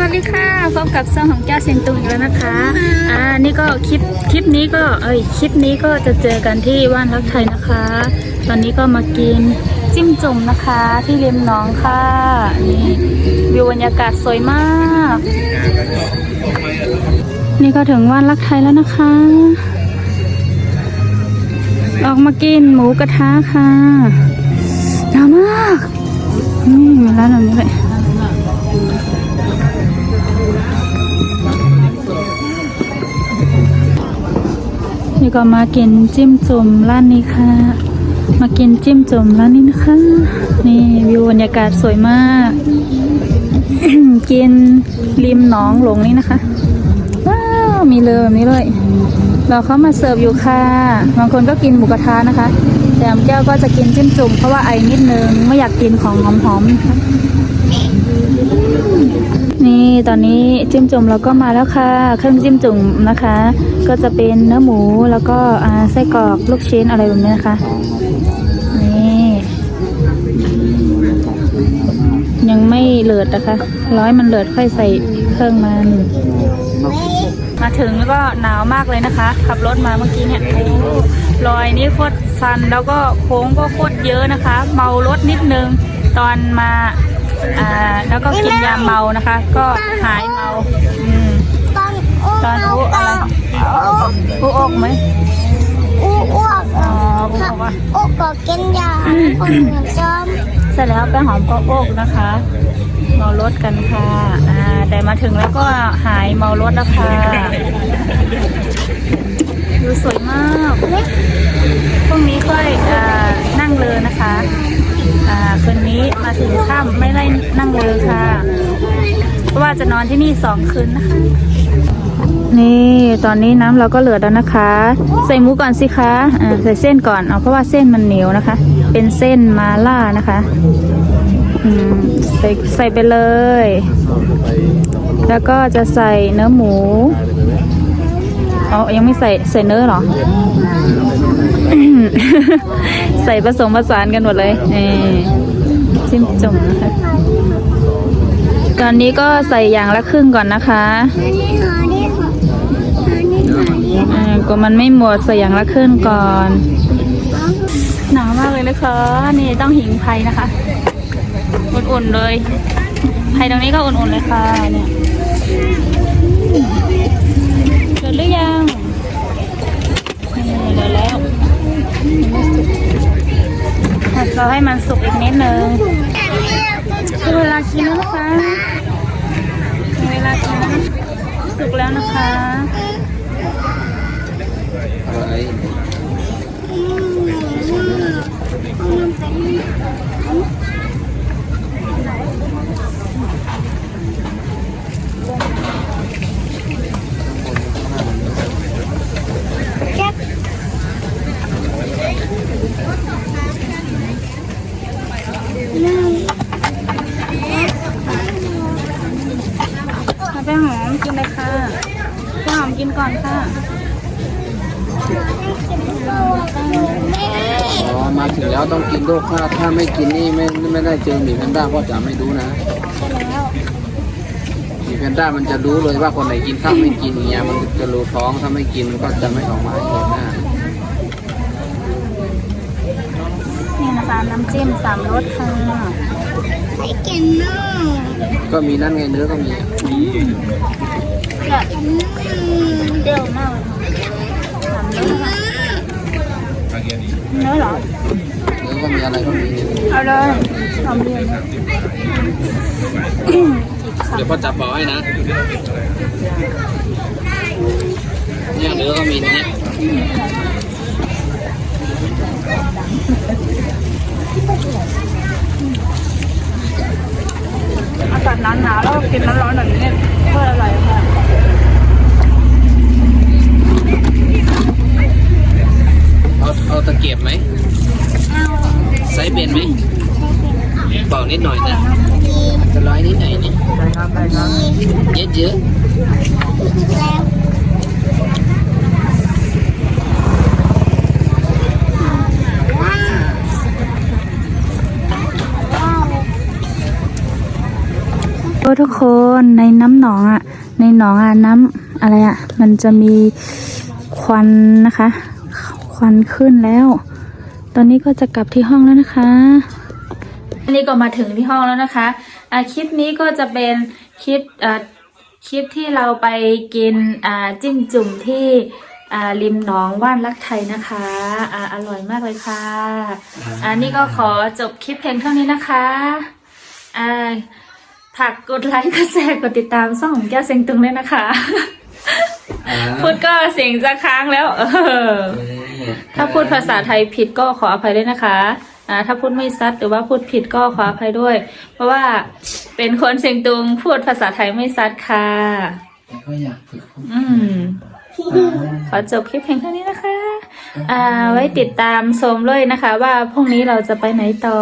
วัสดีค่ะพบกับซองของเจ้าเซียงตุงอีกแล้วนะคะ อ่า นี่ก็คลิป คลิปนี้ก็ เอ้ย คลิปนี้ก็จะเจอกันที่ว่านรักไทยนะคะ ตอนนี้ก็มากินจิ้มจุ่มนะคะ ที่ริมหนองค่ะ นี่วิวบรรยากาศสวยมาก นี่ก็ถึงว่านรักไทยแล้วนะคะ ออกมากินหมูกระทะค่ะหนาวมากนี่มีร้านแบบนี้เลย นี่ก็มากินจิ้มจุ่มร้านนี้ค่ะ มากินจิ้มจุ่มร้านนี้นะคะ นี่วิวบรรยากาศสวยมาก กินริมหนองหลงนี่นะคะว้าวมีเลยแบบนี้เลยเราเข้ามาเสิร์ฟอยู่ค่ะ บางคนก็กินหมูกระทะนะคะ แต่แก้วก็จะกินจิ้มจุ่มเพราะว่าไอนิดนึงไม่อยากกินของหอมๆนะคะนี่ตอนนี้จิ้มจุ่มเราก็มาแล้วค่ะ เครื่องจิ้มจุ่มนะคะ ก็จะเป็นเนื้อหมูแล้วก็ไส้กรอกลูกชิ้นอะไรแบบนี้นะคะ นี่ ยังไม่เลือดนะคะ ร้อยมันเลือดค่อยใส่เครื่องมันมาถึงแล้วก็หนาวมากเลยนะคะ ขับรถมาเมื่อกี้เนี่ยโอ้รอยนี่โคตรชันแล้วก็โค้งก็โคตรเยอะนะคะ เมารถนิดนึงตอนมาอ่าแล้วก็กินยาเมานะคะ ก็หายเมา อืมตอนอ้วกตอนอ้วกอะไร ผู้อกไหมอ้วกอ้วกอ๋อผู้อกว่าอ้วกก็กินยาคนเหมือนจอมเสร็จแล้วแป้งหอมก็อกนะคะเมารถกันค่ะอ่าแต่มาถึงแล้วก็หายเมารถแล้วค่ะดูสวยมากพรุ่งนี้ค่อยอ่านั่งเรือนะคะอ่าคืนนี้มาถึงค่ำไม่ได้นั่งเรือค่ะเพราะว่าจะนอนที่นี่สองคืนนะคะ นี่ ตอนนี้น้ำเราก็เหลือแล้วนะคะ ใส่หมูก่อนสิคะอ่าใส่เส้นก่อนเอาเพราะว่าเส้นมันเหนียวนะคะ เป็นเส้นมาล่านะคะอืมใส่ใส่ไปเลย แล้วก็จะใส่เนื้อหมูเอ๋อยังไม่ใส่ใส่เนื้อหรอ ใส่ผสมผสานกันหมดเลยนี่จิ้มจุ่มนะคะตอนนี้ก็ใส่อย่างละครึ่งก่อนนะคะ อันนี้หอนี่หออันนี้หอนี่อ่าก็มันไม่หมดใส่อย่างละครึ่งก่อน หนาวมากเลยนะคะ นี่ต้องหิงไพนะคะ อุ่นๆเลยไพตรงนี้ก็อุ่นๆเลยค่ะเนี่ยเดือดหรือยังนี่เดือดแล้วยังไม่สุกเราให้มันสุกอีกนิดนึงถึงเวลากินแล้วนะคะถึงเวลากินแล้วสุกแล้วนะคะ เจ็บเอาแป้งหอมกินเลยค่ะแป้งหอมกินก่อนค่ะ อ๋อมาถึงแล้วต้องกินลูกถ้าถ้าไม่กินนี่ไม่ไม่ได้เจอหมีแพนด้าก็จะไม่รู้นะหมีแพนด้ามันจะรู้เลยว่าคนไหนกินข้าวไม่กินอย่างเงี้ยมันจะรู้ท้องถ้าไม่กินมันก็จะไม่ออกมาให้เห็นหน้านี่นะคะน้ำจิ้มสามรสค่ะไม่กินเนาะก็มีนั่นไงเนื้อก็มีอะเลิศเปรี้ยวมากเลยสามรสค่ะเนื้อเหรอ เนื้ อก็มีอะไรก็มีเอาเลยหอมเย็นเดี๋ยวพ่อจับเบาให้นะ เนี่ยเนื้อก็มีเนี่ยอากาศหนาวหนาวๆแล้วกินร้อนๆแบบนี้เพื่ออร่อยค่ะเอาเอาตะเกียบไหม ไซส์เป็นไหมเบานิดหน่อยนะจะร้อยนิดหน่อยนี่เยอะเยอะแล้วว้าวว้าวโอ้ทุกคนในน้ำหนองอะ ในหนองอะน้ำอะไรอะ มันจะมีควันนะคะ ควันขึ้นแล้ว ตอนนี้ก็จะกลับที่ห้องแล้วนะคะ อันนี้ก็มาถึงที่ห้องแล้วนะคะอ่าคลิปนี้ก็จะเป็นคลิปอ่าคลิปที่เราไปกินอ่าจิ้มจุ่มที่อ่าริมหนองว่านรักไทยนะคะอ่าอร่อยมากเลยค่ะ อันนี้ก็ขอจบคลิปเพียงเท่านี้นะคะอ่าถักกดไลค์กดแชร์กดติดตามช่องของแก้วเซ็งตุงด้วยนะคะ พูดก็เสียงจะค้างแล้ว เออ ถ้าพูดภาษาไทยผิดก็ขออภัยด้วยนะคะอ่าถ้าพูดไม่ซัดหรือว่าพูดผิดก็ขออภัยด้วย เพราะว่าเป็นคนเชียงตุงพูดภาษาไทยไม่ซัดค่ะแต่ก็อยากฝึกพูดอืม ขอจบคลิปเพียงเท่านี้นะคะ อ่า ไว้ติดตามชมเลยนะคะ ว่าพรุ่งนี้เราจะไปไหนต่อ